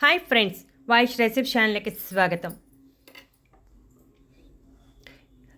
Hi friends voice రెసిప్ ఛానల్కి స్వాగతం.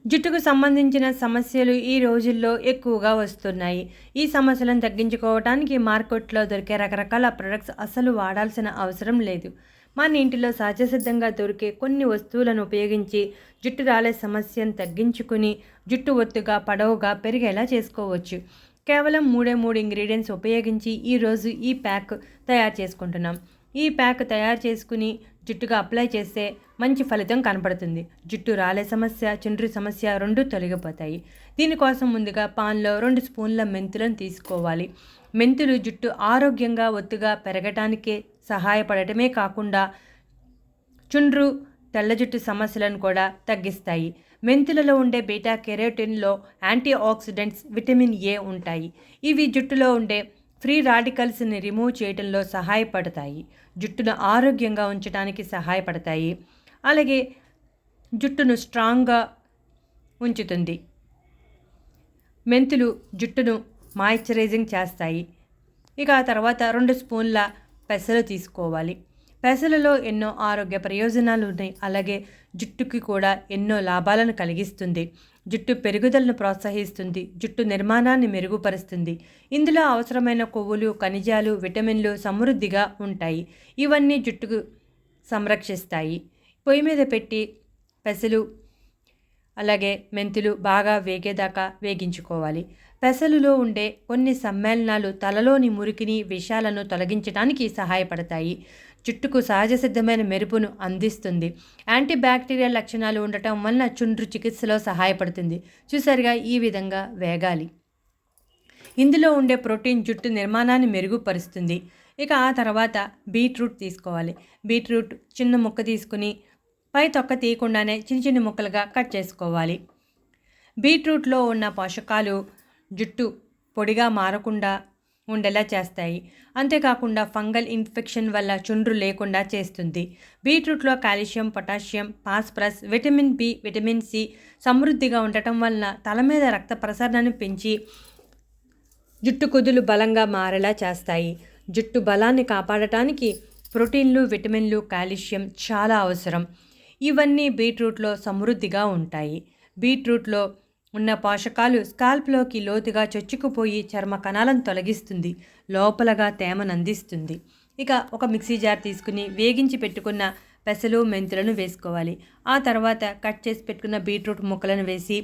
జుట్టుకు సంబంధించిన సమస్యలు ఈ రోజుల్లో ఎక్కువగా వస్తున్నాయి. ఈ సమస్యలను తగ్గించుకోవడానికి మార్కెట్లో దొరికే రకరకాల ప్రొడక్ట్స్ అసలు వాడాల్సిన అవసరం లేదు. మన ఇంటిలో సహజసిద్ధంగా దొరికే కొన్ని వస్తువులను ఉపయోగించి జుట్టు రాలే సమస్యను తగ్గించుకుని జుట్టు ఒత్తుగా పొడవుగా పెరిగేలా చేసుకోవచ్చు. కేవలం మూడే మూడు ఇంగ్రీడియంట్స్ ఉపయోగించి ఈరోజు ఈ ప్యాక్ తయారు చేసుకుంటున్నాం. ఈ ప్యాక్ తయారు చేసుకుని జుట్టుగా అప్లై చేస్తే మంచి ఫలితం కనపడుతుంది. జుట్టు రాలే సమస్య చుండ్రు సమస్య రెండు తొలగిపోతాయి. దీనికోసం ముందుగా పాన్లో రెండు స్పూన్ల మెంతులను తీసుకోవాలి. మెంతులు జుట్టు ఆరోగ్యంగా ఒత్తుగా పెరగటానికే సహాయపడటమే కాకుండా చుండ్రు తెల్ల జుట్టు సమస్యలను కూడా తగ్గిస్తాయి. మెంతులలో ఉండే బీటా కెరోటిన్లో యాంటీ ఆక్సిడెంట్స్ విటమిన్ ఏ ఉంటాయి. ఇవి జుట్టులో ఉండే ఫ్రీ రాడికల్స్ని రిమూవ్ చేయడంలో సహాయపడతాయి. జుట్టును ఆరోగ్యంగా ఉంచడానికి సహాయపడతాయి. అలాగే జుట్టును స్ట్రాంగ్గా ఉంచుతుంది. మెంతులు జుట్టును మాయిశ్చరైజింగ్ చేస్తాయి. ఇక ఆ తర్వాత రెండు స్పూన్ల పెసలు తీసుకోవాలి. పెసలలో ఎన్నో ఆరోగ్య ప్రయోజనాలు ఉన్నాయి. అలాగే జుట్టుకి కూడా ఎన్నో లాభాలను కలిగిస్తుంది. జుట్టు పెరుగుదలను ప్రోత్సహిస్తుంది. జుట్టు నిర్మాణాన్ని మెరుగుపరుస్తుంది. ఇందులో అవసరమైన కొవ్వులు ఖనిజాలు విటమిన్లు సమృద్ధిగా ఉంటాయి. ఇవన్నీ జుట్టుకు సంరక్షిస్తాయి. పొయ్యి మీద పెట్టి పెసలు అలాగే మెంతులు బాగా వేగేదాకా వేగించుకోవాలి. పెసలులో ఉండే కొన్ని సమ్మేళనాలు తలలోని మురికిని విషాలను తొలగించడానికి సహాయపడతాయి. జుట్టుకు సహజ సిద్ధమైన మెరుపును అందిస్తుంది. యాంటీబ్యాక్టీరియల్ లక్షణాలు ఉండటం వలన చుండ్రు చికిత్సలో సహాయపడుతుంది. చూసారుగా ఈ విధంగా వేగాలి. ఇందులో ఉండే ప్రోటీన్ జుట్టు నిర్మాణాన్ని మెరుగుపరుస్తుంది. ఇక ఆ తర్వాత బీట్రూట్ తీసుకోవాలి. బీట్రూట్ చిన్న ముక్క తీసుకుని పై తొక్క తీయకుండానే చిన్న చిన్న ముక్కలుగా కట్ చేసుకోవాలి. బీట్రూట్లో ఉన్న పోషకాలు జుట్టు పొడిగా మారకుండా ఉండేలా చేస్తాయి. అంతేకాకుండా ఫంగల్ ఇన్ఫెక్షన్ వల్ల చుండ్రు లేకుండా చేస్తుంది. బీట్రూట్లో calcium potassium phosphorus vitamin B vitamin C సమృద్ధిగా ఉండటం వలన తల మీద రక్త ప్రసరణను పెంచి జుట్టు కుదులు బలంగా మారేలా చేస్తాయి. జుట్టు బలాన్ని కాపాడటానికి ప్రోటీన్లు విటమిన్లు కాల్షియం చాలా అవసరం. ఇవన్నీ బీట్రూట్లో సమృద్ధిగా ఉంటాయి. బీట్రూట్లో ఉన్న పోషకాలు స్కాల్ప్లోకి లోతుగా చొచ్చుకుపోయి చర్మ కణాలను తొలగిస్తుంది. లోపలగా తేమను అందిస్తుంది ఇక ఒక మిక్సీ జార్ తీసుకుని వేగించి పెట్టుకున్న పెసలు మెంతులను వేసుకోవాలి. ఆ తర్వాత కట్ చేసి పెట్టుకున్న బీట్రూట్ ముక్కలను వేసి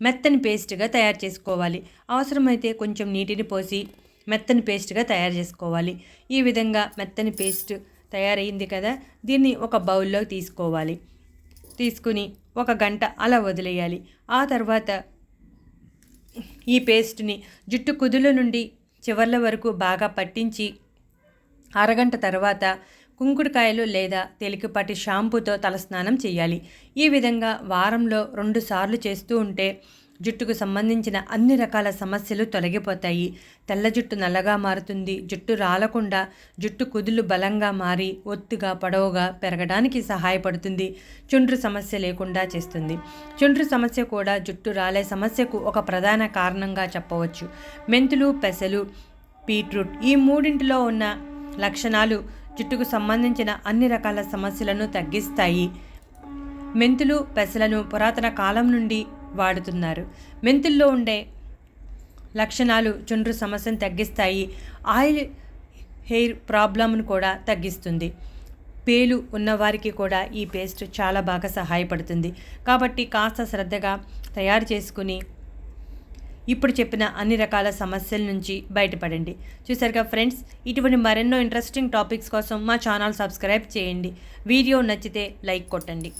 మెత్తని పేస్ట్గా తయారు చేసుకోవాలి. అవసరమైతే కొంచెం నీటిని పోసి మెత్తని పేస్ట్గా తయారు చేసుకోవాలి. ఈ విధంగా మెత్తని పేస్ట్ తయారైంది కదా దీన్ని ఒక బౌల్లో తీసుకోవాలి. తీసుకుని ఒక గంట అలా వదిలేయాలి. ఆ తర్వాత ఈ పేస్ట్ని జుట్టు కుదుల నుండి చివర్ల వరకు బాగా పట్టించి అరగంట తర్వాత కుంకుడుకాయలు లేదా తేలికపాటి షాంపూతో తలస్నానం చేయాలి. ఈ విధంగా వారంలో రెండుసార్లు చేస్తూ ఉంటే జుట్టుకు సంబంధించిన అన్ని రకాల సమస్యలు తొలగిపోతాయి. తెల్ల జుట్టు నల్లగా మారుతుంది. జుట్టు రాలకుండా జుట్టు కుదులు బలంగా మారి ఒత్తుగా పొడవుగా పెరగడానికి సహాయపడుతుంది. చుండ్రు సమస్య లేకుండా చేస్తుంది. చుండ్రు సమస్య కూడా జుట్టు రాలే సమస్యకు ఒక ప్రధాన కారణంగా చెప్పవచ్చు. మెంతులు పెసలు బీట్రూట్ ఈ మూడింటిలో ఉన్న లక్షణాలు జుట్టుకు సంబంధించిన అన్ని రకాల సమస్యలను తగ్గిస్తాయి. మెంతులు పెసలను పురాతన కాలం నుండి వాడుతున్నారు. మెంతుల్లో ఉండే లక్షణాలు చుండ్రు సమస్యను తగ్గిస్తాయి. ఆయిల్ హెయిర్ ప్రాబ్లమ్ను కూడా తగ్గిస్తుంది. పేలు ఉన్నవారికి కూడా ఈ పేస్ట్ చాలా బాగా సహాయపడుతుంది. కాబట్టి కాస్త శ్రద్ధగా తయారు చేసుకుని ఇప్పుడు చెప్పిన అన్ని రకాల సమస్యల నుంచి బయటపడండి. చూసారుగా ఫ్రెండ్స్ ఇటువంటి మరెన్నో ఇంట్రెస్టింగ్ టాపిక్స్ కోసం మా ఛానల్ సబ్స్క్రైబ్ చేయండి. వీడియో నచ్చితే లైక్ కొట్టండి.